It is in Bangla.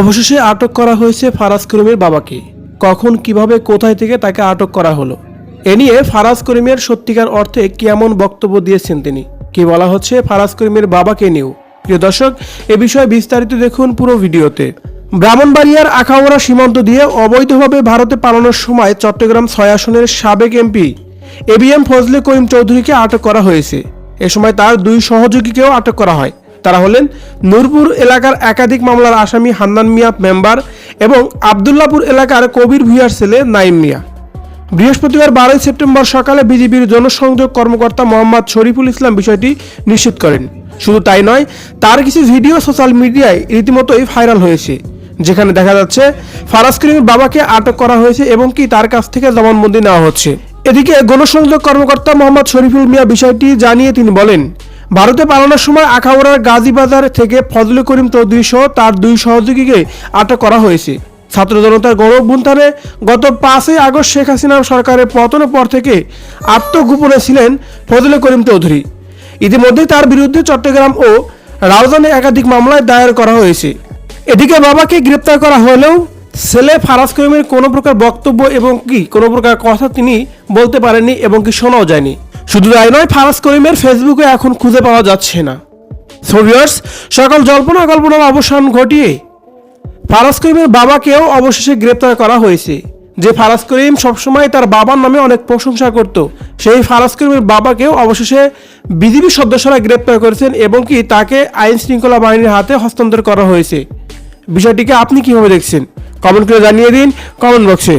অবশেষে আটক করা হয়েছে ফারাজ করিমের বাবাকে। কখন, কীভাবে, কোথায় থেকে তাকে আটক করা হলো? এ নিয়ে ফারাজ করিমের সত্যিকার অর্থে কেমন বক্তব্য দিয়েছেন তিনি? কি বলা হচ্ছে ফারাজ করিমের বাবাকে নিয়েও? প্রিয় দর্শক, এ বিষয়ে বিস্তারিত দেখুন পুরো ভিডিওতে। ব্রাহ্মণবাড়িয়ার আখাউড়া সীমান্ত দিয়ে অবৈধভাবে ভারতে পালানোর সময় চট্টগ্রাম ছয় আসনের সাবেক এমপি এবিএম ফজলে করিম চৌধুরীকে আটক করা হয়েছে। এ সময় তার দুই সহযোগীকেও আটক করা হয়। তারা হলেন। নূরপুর এলাকার একাধিক মামলার আসামি হান্নান মিয়া মেম্বার এবং আবদুল্লাপুর এলাকার কবির ভুইয়ার ছেলে নাইম মিয়া। বৃহস্পতিবার বারোই সেপ্টেম্বর সকালে বিজেপির জনসংযোগ কর্মকর্তা মোহাম্মদ শরীফুল ইসলাম বিষয়টি নিশ্চিত করেন। শুধু তাই নয়, তার কিছু ভিডিও সোশ্যাল মিডিয়ায় রীতিমতোই ভাইরাল হয়েছে, যেখানে দেখা যাচ্ছে ফারাজ করিমের বাবাকে আটক করা হয়েছে এবং কি তার কাছ থেকে জবানবন্দি নেওয়া হচ্ছে। এদিকে গণসংযোগ কর্মকর্তা মোহাম্মদ শরীফুল মিয়া বিষয়টি জানিয়ে তিনি বলেন ভারতে পালানোর সময় আখাউড়ার গাজীবাজার থেকে ফজলে করিম চৌধুরী সহ তার দুই সহযোগীকে আটক করা হয়েছে। ছাত্র জনতার গণঅভ্যুত্থানে গত পাঁচই আগস্ট শেখ হাসিনা সরকারের পতনের পর থেকে আত্মগোপনে ছিলেন ফজলে করিম চৌধুরী। ইতিমধ্যে তার বিরুদ্ধে চট্টগ্রাম ও রাউজানে একাধিক মামলায় দায়ের করা হয়েছে। এদিকে বাবাকে গ্রেপ্তার করা হলেও ছেলে ফারাজ করিমের কোনো প্রকার বক্তব্য এবং কি কোনো প্রকার কথা তিনি বলতে পারেননি এবং কি শোনাও যায়নি। শুধু তাই নয়, ফারাজ করিমের ফেসবুকে এখন খুঁজে পাওয়া যাচ্ছে না। সো ভিউয়ার্স সকল জল্পনা কল্পনার অবসান ঘটিয়ে ফারাজ করিমের বাবাকেও অবশেষে গ্রেপ্তার করা হয়েছে। যে ফারাজ করিম সবসময় তার বাবার নামে অনেক প্রশংসা করত, সেই ফারাজ করিমের বাবাকেও অবশেষে বিজিবি সদস্যরা গ্রেপ্তার করেছেন এবং কি তাকে আইন শৃঙ্খলা বাহিনীর হাতে হস্তান্তর করা হয়েছে। বিষয়টিকে আপনি কীভাবে দেখছেন? কমেন্ট করে জানিয়ে দিন, কমেন্ট বক্সে।